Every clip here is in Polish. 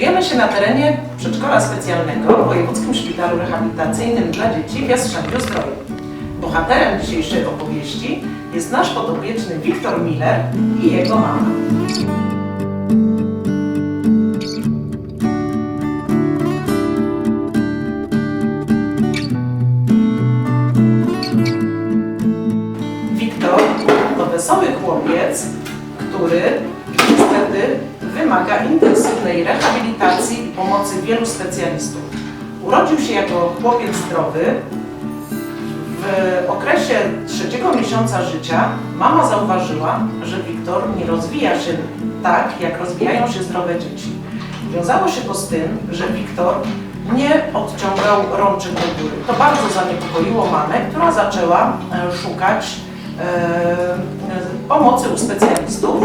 Znajdujemy się na terenie przedszkola specjalnego w Wojewódzkim Szpitalu Rehabilitacyjnym dla Dzieci w Jastrzębiu Zdroju. Bohaterem dzisiejszej opowieści jest nasz podopieczny Wiktor Miller i jego mama. Wiktor to wesoły chłopiec, który wymaga intensywnej rehabilitacji i pomocy wielu specjalistów. Urodził się jako chłopiec zdrowy. W okresie trzeciego miesiąca życia mama zauważyła, że Wiktor nie rozwija się tak, jak rozwijają się zdrowe dzieci. Wiązało się to z tym, że Wiktor nie odciągał rączek do góry. To bardzo zaniepokoiło mamę, która zaczęła e, szukać e, pomocy u specjalistów,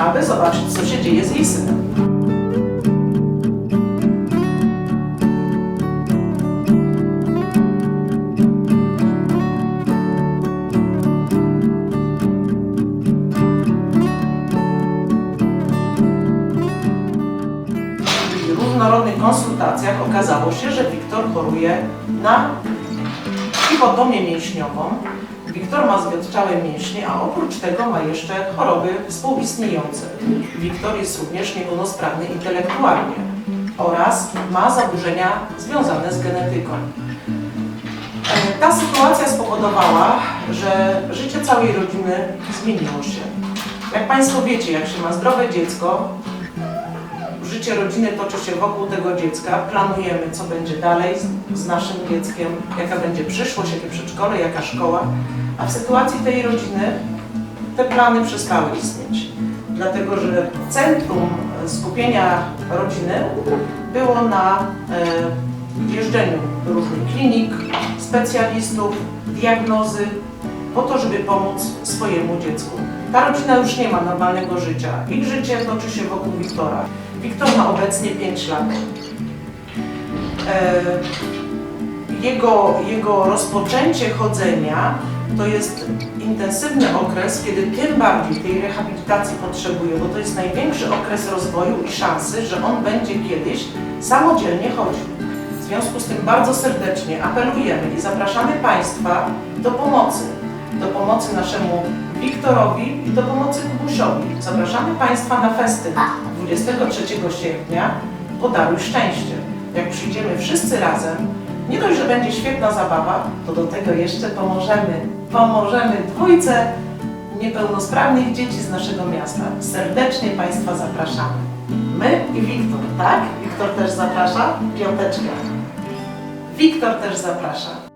aby zobaczyć, co się dzieje z jej synem. Różnorodnych konsultacjach okazało się, że Wiktor choruje na hipotomię mięśniową. Wiktor ma zwiotczałe mięśnie, a oprócz tego ma jeszcze choroby współistniejące. Wiktor jest również niepełnosprawny intelektualnie oraz ma zaburzenia związane z genetyką. E, Ta sytuacja spowodowała, że życie całej rodziny zmieniło się. Jak Państwo wiecie, jak się ma zdrowe dziecko, życie rodziny toczy się wokół tego dziecka, planujemy, co będzie dalej z, z naszym dzieckiem, jaka będzie przyszłość, jakie przedszkole, jaka szkoła, a w sytuacji tej rodziny te plany przestały istnieć. Dlatego, że centrum skupienia rodziny było na e, jeżdżeniu do różnych klinik, specjalistów, diagnozy, po to, żeby pomóc swojemu dziecku. Ta rodzina już nie ma normalnego życia. Ich życie toczy się wokół Wiktora. Wiktor ma obecnie 5 lat. E, Jego, jego rozpoczęcie chodzenia to jest intensywny okres, kiedy tym bardziej tej rehabilitacji potrzebuje, bo to jest największy okres rozwoju i szansy, że on będzie kiedyś samodzielnie chodził. W związku z tym bardzo serdecznie apelujemy i zapraszamy Państwa do pomocy. Do pomocy naszemu Wiktorowi i do pomocy Kubusiowi. Zapraszamy Państwa na festyn 23 sierpnia Podaruj Szczęście. Jak przyjdziemy wszyscy razem, nie dość, że będzie świetna zabawa, to do tego jeszcze pomożemy. Pomożemy dwójce niepełnosprawnych dzieci z naszego miasta. Serdecznie Państwa zapraszamy. My i Wiktor, tak? Wiktor też zaprasza? Piąteczka. Wiktor też zaprasza.